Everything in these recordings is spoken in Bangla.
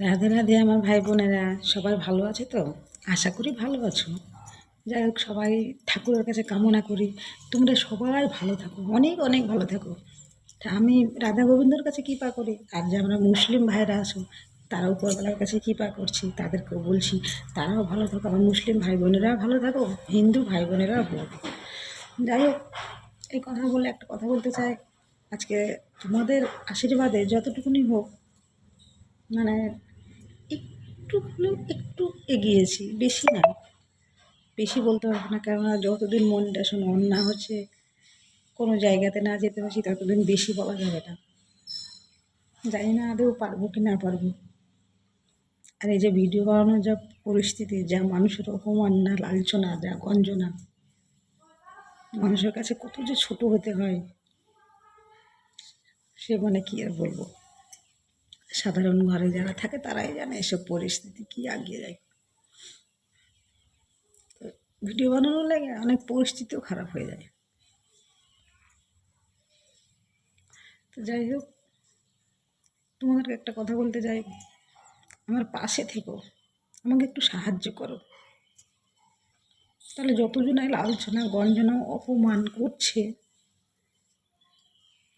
রাধে রাধে আমার ভাই বোনেরা, সবাই ভালো আছে তো? আশা করি ভালো আছো। যাই হোক, সবাই ঠাকুরের কাছে কামনা করি। তোমরা সবাই ভালো থাকো, অনেক অনেক ভালো থাকো। আমি রাধা গোবিন্দর কাছে কৃপা করি, আর যে আমরা মুসলিম ভাইরা আছো, তারা উপরবেলার কাছে কৃপা করছি, তাদেরকেও বলছি, তারাও ভালো থাকো, আমার মুসলিম ভাই বোনেরাও ভালো থাকো, হিন্দু ভাই বোনেরাও ভালো থাকো। যাই হোক, এই কথা বলে একটা কথা বলতে চাই। আজকে তোমাদের আশীর্বাদে যতটুকুনি হোক মানে একটু হলেও একটু এগিয়েছি, বেশি না। বেশি বলতে পারব না, কেননা যতদিন মনটা শোনো অন্য হচ্ছে কোনো জায়গাতে না যেতে পারছি, ততদিন বেশি বলা যাবে না। জানি না আদৌ পারব কি না পারব। আর এই যে ভিডিও বানানোর যা পরিস্থিতি, যা মানুষের অপমান না, লাঞ্ছনা, যা গঞ্জনা, মানুষের কাছে কত যে ছোট হতে হয়, সে মানে কি আর বলব? সাধারণ ঘরে যারা থাকে তারাই জানে এসব পরিস্থিতি কি আগিয়ে যায়। ভিডিও বানানো লাগে অনেক পরিস্থিতিও খারাপ হয়ে যায়। তো যাই হোক, তোমাদেরকে একটা কথা বলতে চাই। আমার পাশে থেকো, আমাকে একটু সাহায্য করো। তাহলে যতজনাই লালছনা গঞ্জনা, অপমান করছে,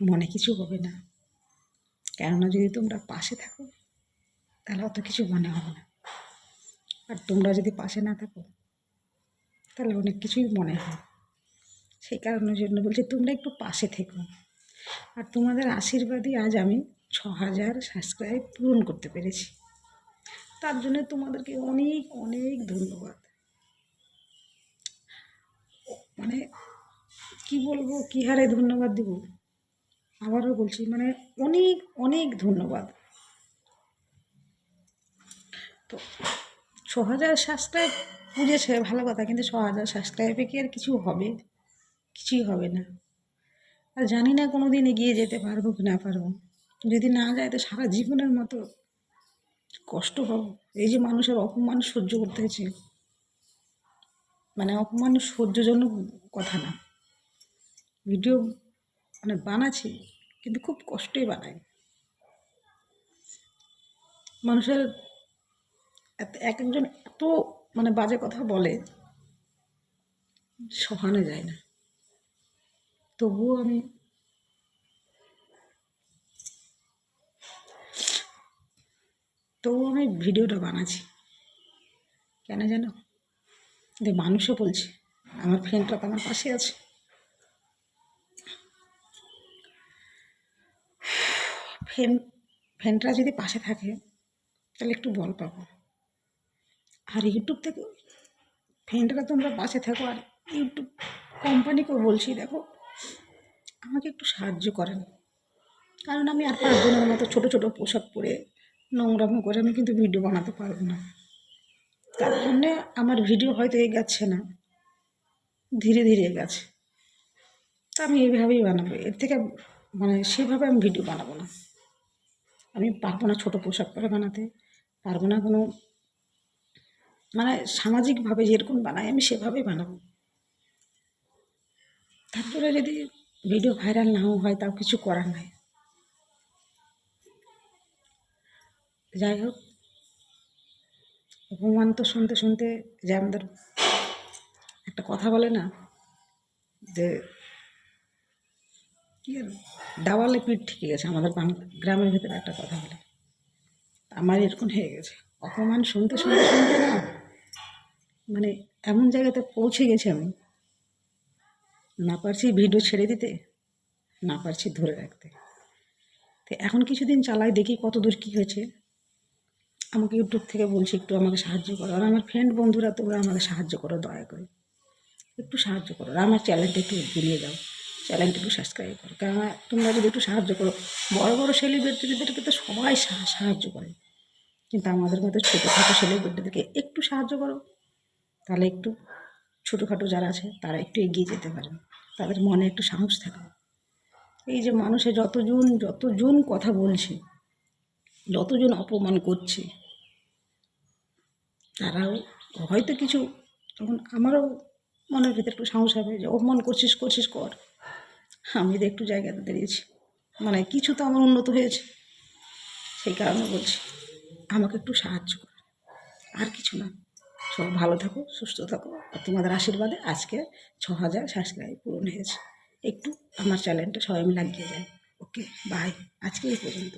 মনে কিছু হবে না। কেননা যদি তোমরা পাশে থাকো, তাহলে অত কিছু মনে হবে না। আর তোমরা যদি পাশে না থাকো, তাহলে অনেক কিছুই মনে হয়। সেই কারণের জন্য বলছি, তোমরা একটু পাশে থেকো। আর তোমাদের আশীর্বাদই আজ আমি ছ হাজার সাবস্ক্রাইব পূরণ করতে পেরেছি। তার জন্য তোমাদেরকে অনেক অনেক ধন্যবাদ। মানে কি বলব, কী হারে ধন্যবাদ দিব? আবারও বলছি মানে অনেক অনেক ধন্যবাদ। তো ছ হাজার সাবস্ক্রাইব বুঝেছে ভালো কথা, কিন্তু ছ হাজার সাবস্ক্রাইবে কি আর কিছু হবে? কিছুই হবে না। আর জানি না কোনো দিন এগিয়ে যেতে পারব কি না পারব। যদি না যায় তো সারা জীবনের মতো কষ্ট পাবো। এই যে মানুষের অপমান সহ্য করতে হয়েছে মানে অপমান সহ্যজনক কথা না। ভিডিও মানে বানাচ্ছি, কিন্তু খুব কষ্টই বানাই। মানুষের এক একজন এত মানে বাজে কথা বলে সহানো যায় না। তবুও আমি তবুও আমি ভিডিওটা বানাচ্ছি। কেন জানো যে মানুষও বলছে, আমার ফ্রেন্ডরা তো আমার পাশে আছে। ফ্রেন্ড ফ্রেন্ডরা যদি পাশে থাকে তাহলে একটু বল পাবো আর ইউটিউব থেকে ফ্রেন্ডরা তোমরা পাশে থাকো আর ইউটিউব কোম্পানিকেও বলছি দেখো, আমাকে একটু সাহায্য করেন। কারণ আমি আর পাঁচজনের মতো ছোটো ছোটো পোশাক পরে নোংরামো করে আমি কিন্তু ভিডিও বানাতে পারব না। তার জন্যে আমার ভিডিও হয়তো এগাচ্ছে না, ধীরে ধীরে এগাচ্ছে। তা আমি এইভাবেই বানাবো, এর থেকে মানে সেভাবে আমি ভিডিও বানাবো না। আমি পারব না ছোটো পোশাক পরে বানাতে। পারব না কোনো। মানে সামাজিকভাবে যেরকম বানাই, আমি সেভাবেই বানাবো। তারপরে যদি ভিডিও ভাইরাল নাও হয়, তাও কিছু করার নাই। যাই হোক, অপমান তো শুনতে শুনতে যে আমাদের একটা কথা বলে না, যে কি আর, দেওয়ালে পিঠ ঠিকে গেছে আমাদের গ্রামের ভিতরে একটা কথা বলে। আমার এরকম হয়ে গেছে। অপমান শুনতে শুনতে শুনতে না মানে এমন জায়গাতে পৌঁছে গেছি আমি। না পারছি ভিডিও ছেড়ে দিতে, না পারছি ধরে রাখতে। তো এখন কিছুদিন চালাই, দেখি কত দূর কী হয়েছে। আমাকে ইউটিউব থেকে বলছি, একটু আমাকে সাহায্য করো। আর আমার ফ্রেন্ড বন্ধুরা, তোমরা আমাকে সাহায্য করো, দয়া করে। একটু সাহায্য করো। আর আমার চ্যানেলটা একটু এগিয়ে দাও চ্যানেলটা একটু সাবস্ক্রাইব করো। কেননা তোমরা যদি একটু সাহায্য করো, বড় বড় সেলিব্রিটিদেরকে তো সবাই সাহায্য করে। কিন্তু আমাদের মতো ছোটোখাটো সেলিব্রিটিদেরকে একটু সাহায্য করো। তাহলে একটু ছোটোখাটো যারা আছে, তারা একটু এগিয়ে যেতে পারে। তাদের মনে একটু সাহস থাকে। এই যে মানুষে যতজন যতজন কথা বলছে, যতজন অপমান করছে, তারাও হয়তো কিছু তখন আমারও মনের ভিতরে একটু সাহস হবে যে অপমান করছিস করছিস, কর। আমি তো একটু জায়গাতে দাঁড়িয়েছি। মানে কিছু তো আমার উন্নত হয়েছে। সেই কারণে বলছি। আমাকে একটু সাহায্য করো। আর কিছু না। সব ভালো থাকো, সুস্থ থাকো। আর তোমাদের আশীর্বাদে আজকে ছ হাজার সাবস্ক্রাইব পূরণ হয়েছে। একটু আমার চ্যানেলটা সবাই মিলে লাগিয়ে যায় ওকে বাই আজকে এই পর্যন্ত